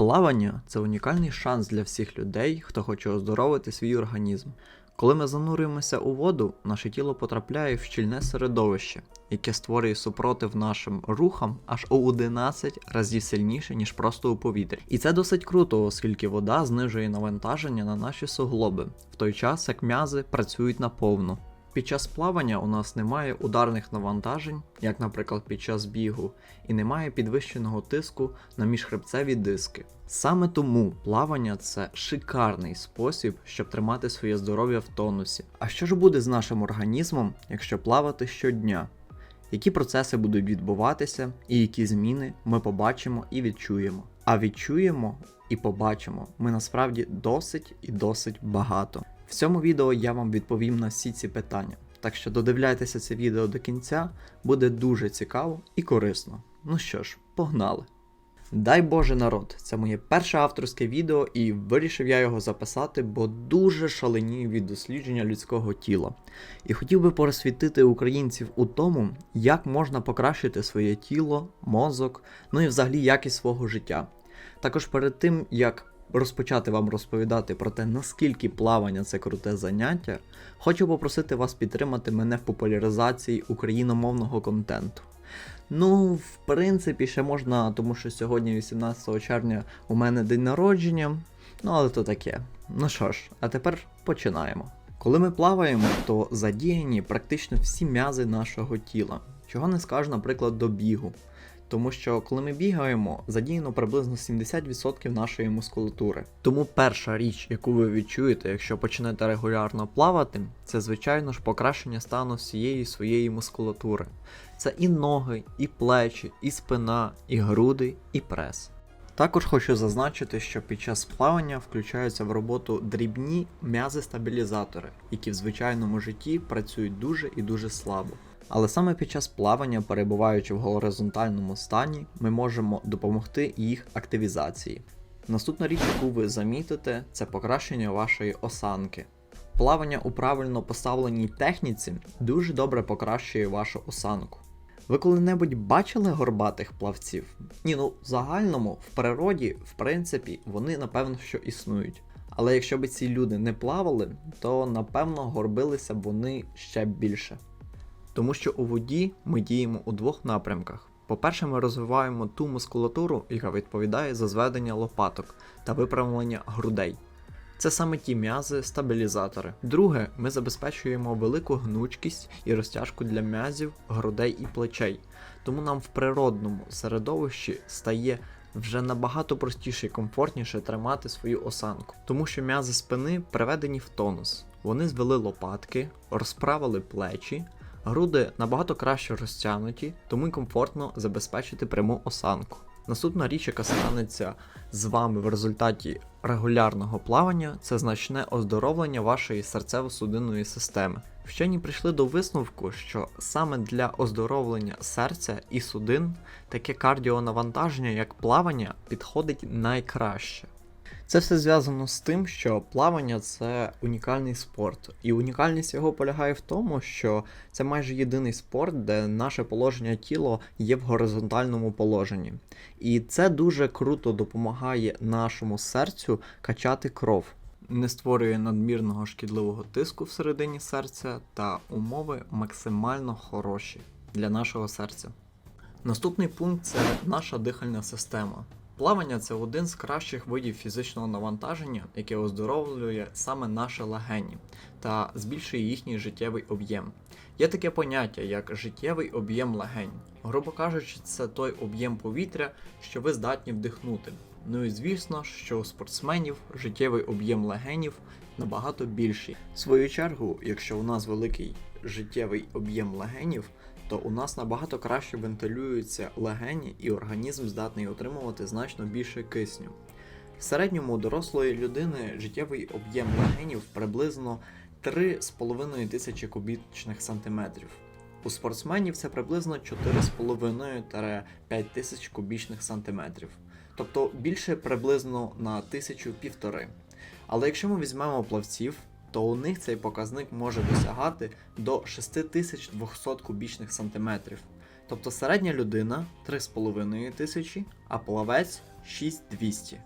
Плавання це унікальний шанс для всіх людей, хто хоче оздоровити свій організм. Коли ми занурюємося у воду, наше тіло потрапляє в щільне середовище, яке створює супротив нашим рухам аж у 11 разів сильніше, ніж просто у повітрі. І це досить круто, оскільки вода знижує навантаження на наші суглоби, в той час як м'язи працюють наповну. Під час плавання у нас немає ударних навантажень, як, наприклад, під час бігу, і немає підвищеного тиску на міжхребцеві диски. Саме тому плавання це шикарний спосіб, щоб тримати своє здоров'я в тонусі. А що ж буде з нашим організмом, якщо плавати щодня? Які процеси будуть відбуватися, і які зміни ми побачимо і відчуємо? А відчуємо і побачимо ми насправді досить і досить багато. В цьому відео я вам відповім на всі ці питання. Так що додивляйтеся це відео до кінця, буде дуже цікаво і корисно. Ну що ж, погнали! Дай Боже народ, це моє перше авторське відео, і вирішив я його записати, бо дуже шаленію від дослідження людського тіла. І хотів би просвітити українців у тому, як можна покращити своє тіло, мозок, ну і взагалі якість свого життя. Також перед тим, як розпочати вам розповідати про те, наскільки плавання це круте заняття, хочу попросити вас підтримати мене в популяризації україномовного контенту. Ну, в принципі, ще можна, тому що сьогодні, 18 червня, у мене день народження. Ну, але то таке. Ну що ж, а тепер починаємо. Коли ми плаваємо, то задіяні практично всі м'язи нашого тіла. Чого не скажу, наприклад, до бігу. Тому що коли ми бігаємо, задіяно приблизно 70% нашої мускулатури. Тому перша річ, яку ви відчуєте, якщо почнете регулярно плавати, це звичайно ж покращення стану всієї своєї мускулатури. Це і ноги, і плечі, і спина, і груди, і прес. Також хочу зазначити, що під час плавання включаються в роботу дрібні м'язи-стабілізатори, які в звичайному житті працюють дуже і дуже слабо. Але саме під час плавання, перебуваючи в горизонтальному стані, ми можемо допомогти їх активізації. Наступна річ, яку ви замітите, це покращення вашої осанки. Плавання у правильно поставленій техніці дуже добре покращує вашу осанку. Ви коли-небудь бачили горбатих плавців? Ні, ну в загальному, в природі, в принципі, вони напевно що існують. Але якщо б ці люди не плавали, то напевно горбилися б вони ще більше. Тому що у воді ми діємо у двох напрямках. По-перше, ми розвиваємо ту мускулатуру, яка відповідає за зведення лопаток та виправлення грудей. Це саме ті м'язи-стабілізатори. Друге, ми забезпечуємо велику гнучкість і розтяжку для м'язів, грудей і плечей. Тому нам в природному середовищі стає вже набагато простіше і комфортніше тримати свою осанку, тому що м'язи спини приведені в тонус. Вони звели лопатки, розправили плечі, груди набагато краще розтягнуті, тому й комфортно забезпечити пряму осанку. Наступна річ, яка станеться з вами в результаті регулярного плавання, це значне оздоровлення вашої серцево-судинної системи. Вчені прийшли до висновку, що саме для оздоровлення серця і судин таке кардіонавантаження, як плавання, підходить найкраще. Це все зв'язано з тим, що плавання це унікальний спорт, і унікальність його полягає в тому, що це майже єдиний спорт, де наше положення тіло є в горизонтальному положенні. І це дуже круто допомагає нашому серцю качати кров, не створює надмірного шкідливого тиску всередині серця та умови максимально хороші для нашого серця. Наступний пункт це наша дихальна система. Плавання це один з кращих видів фізичного навантаження, яке оздоровлює саме наші легені та збільшує їхній життєвий об'єм. Є таке поняття, як життєвий об'єм легень. Грубо кажучи, це той об'єм повітря, що ви здатні вдихнути. Ну і звісно, що у спортсменів життєвий об'єм легенів набагато більший. В свою чергу, якщо у нас великий життєвий об'єм легенів, то у нас набагато краще вентилюються легені і організм здатний отримувати значно більше кисню. В середньому у дорослої людини життєвий об'єм легенів приблизно 3,5 тисячі кубічних сантиметрів. У спортсменів це приблизно 4,5-5 тисяч кубічних сантиметрів, тобто більше приблизно на тисячу півтори. Але якщо ми візьмемо плавців, то у них цей показник може досягати до 6200 кубічних сантиметрів. Тобто середня людина 3,5 тисячі, а плавець 6200.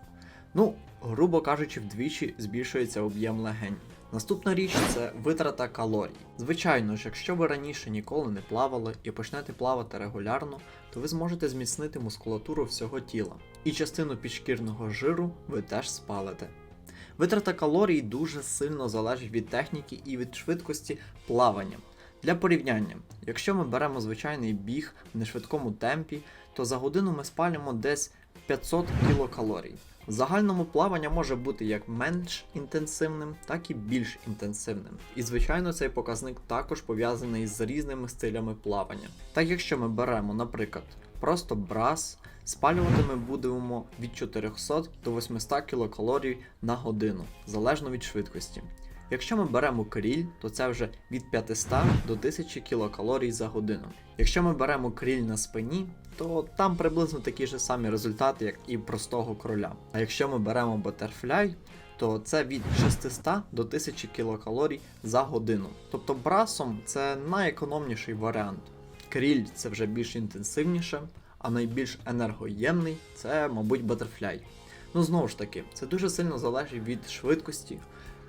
Ну, грубо кажучи, вдвічі збільшується об'єм легень. Наступна річ це витрата калорій. Звичайно ж, якщо ви раніше ніколи не плавали і почнете плавати регулярно, то ви зможете зміцнити мускулатуру всього тіла. І частину підшкірного жиру ви теж спалите. Витрата калорій дуже сильно залежить від техніки і від швидкості плавання. Для порівняння, якщо ми беремо звичайний біг в нешвидкому темпі, то за годину ми спалюємо десь 500 кілокалорій. В загальному плавання може бути як менш інтенсивним, так і більш інтенсивним. І звичайно, цей показник також пов'язаний з різними стилями плавання. Так якщо ми беремо, наприклад, просто брас, спалювати ми будемо від 400 до 800 кілокалорій на годину, залежно від швидкості. Якщо ми беремо кріль, то це вже від 500 до 1000 кілокалорій за годину. Якщо ми беремо кріль на спині, то там приблизно такі ж самі результати, як і простого кроля. А якщо ми беремо батерфляй, то це від 600 до 1000 кілокалорій за годину. Тобто брасом це найекономніший варіант. Кріль це вже більш інтенсивніше, а найбільш енергоємний це, мабуть, батерфляй. Ну знову ж таки, це дуже сильно залежить від швидкості.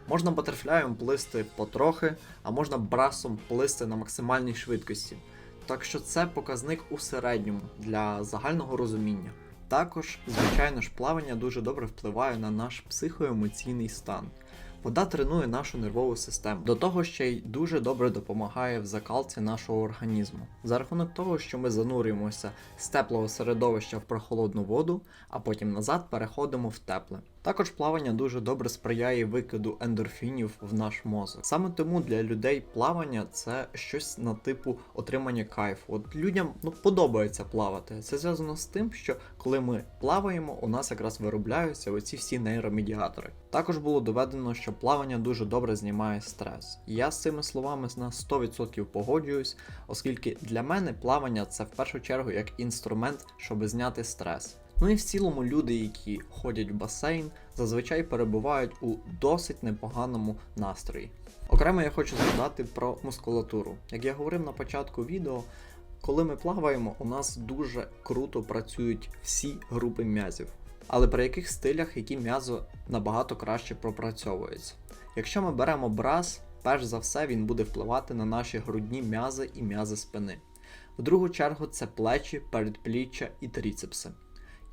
Можна батерфляєм плисти потрохи, а можна брасом плисти на максимальній швидкості. Так що це показник у середньому для загального розуміння. Також, звичайно ж, плавання дуже добре впливає на наш психоемоційний стан. Вода тренує нашу нервову систему. До того ще й дуже добре допомагає в закалці нашого організму. За рахунок того, що ми занурюємося з теплого середовища в прохолодну воду, а потім назад переходимо в тепле. Також плавання дуже добре сприяє викиду ендорфінів в наш мозок. Саме тому для людей плавання це щось на типу отримання кайфу. От людям ну подобається плавати. Це зв'язано з тим, що коли ми плаваємо, у нас якраз виробляються оці всі нейромедіатори. Також було доведено, що плавання дуже добре знімає стрес. Я з цими словами на 100% погоджуюсь, оскільки для мене плавання це в першу чергу як інструмент, щоб зняти стрес. Ну і в цілому люди, які ходять в басейн, зазвичай перебувають у досить непоганому настрої. Окремо я хочу згадати про мускулатуру. Як я говорив на початку відео, коли ми плаваємо, у нас дуже круто працюють всі групи м'язів. Але при яких стилях які м'язи набагато краще пропрацьовуються. Якщо ми беремо брас, перш за все він буде впливати на наші грудні м'язи і м'язи спини. В другу чергу це плечі, передпліччя і тріцепси.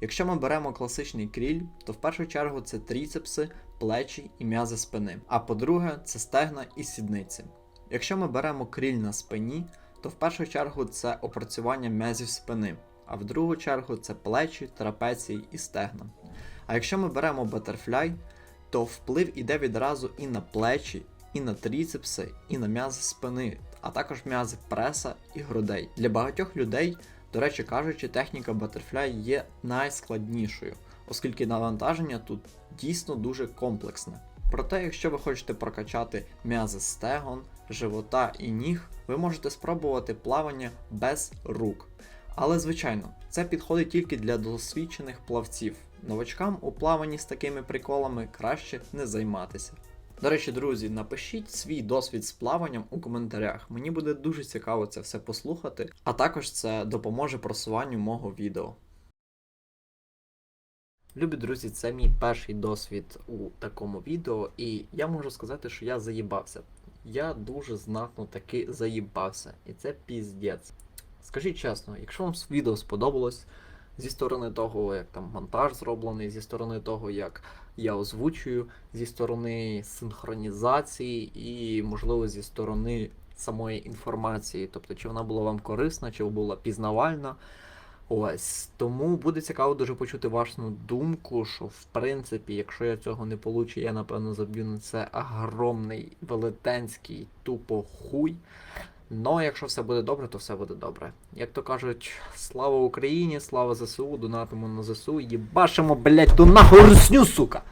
Якщо ми беремо класичний кріль, то в першу чергу це тріцепси, плечі і м'язи спини. А по-друге, це стегна і сідниці. Якщо ми беремо кріль на спині, то в першу чергу це опрацювання м'язів спини, а в другу чергу це плечі, трапеції і стегна. А якщо ми беремо батерфляй, то вплив іде відразу і на плечі, і на тріцепси, і на м'язи спини, а також м'язи преса і грудей. Для багатьох людей до речі кажучи, техніка Butterfly є найскладнішою, оскільки навантаження тут дійсно дуже комплексне. Проте, якщо ви хочете прокачати м'язи стегон, живота і ніг, ви можете спробувати плавання без рук. Але звичайно, це підходить тільки для досвідчених плавців. Новачкам у плаванні з такими приколами краще не займатися. До речі, друзі, напишіть свій досвід з плаванням у коментарях. Мені буде дуже цікаво це все послухати, а також це допоможе просуванню мого відео. Любі друзі, це мій перший досвід у такому відео, і я можу сказати, що я заїбався. Я дуже знатно таки заїбався, і це піздець. Скажіть чесно, якщо вам відео сподобалось, зі сторони того, як там монтаж зроблений, зі сторони того, як я озвучую, зі сторони синхронізації і, можливо, зі сторони самої інформації, тобто, чи вона була вам корисна, чи була пізнавальна. Ось тому буде цікаво дуже почути вашу думку, що в принципі, якщо я цього не получу, я напевно заб'ю на це огромний велетенський тупо хуй. Но якщо все буде добре, то все буде добре. Як то кажуть, слава Україні, слава ЗСУ, донатимо на ЗСУ, їбашимо, блять, ту нахуй русню, сука!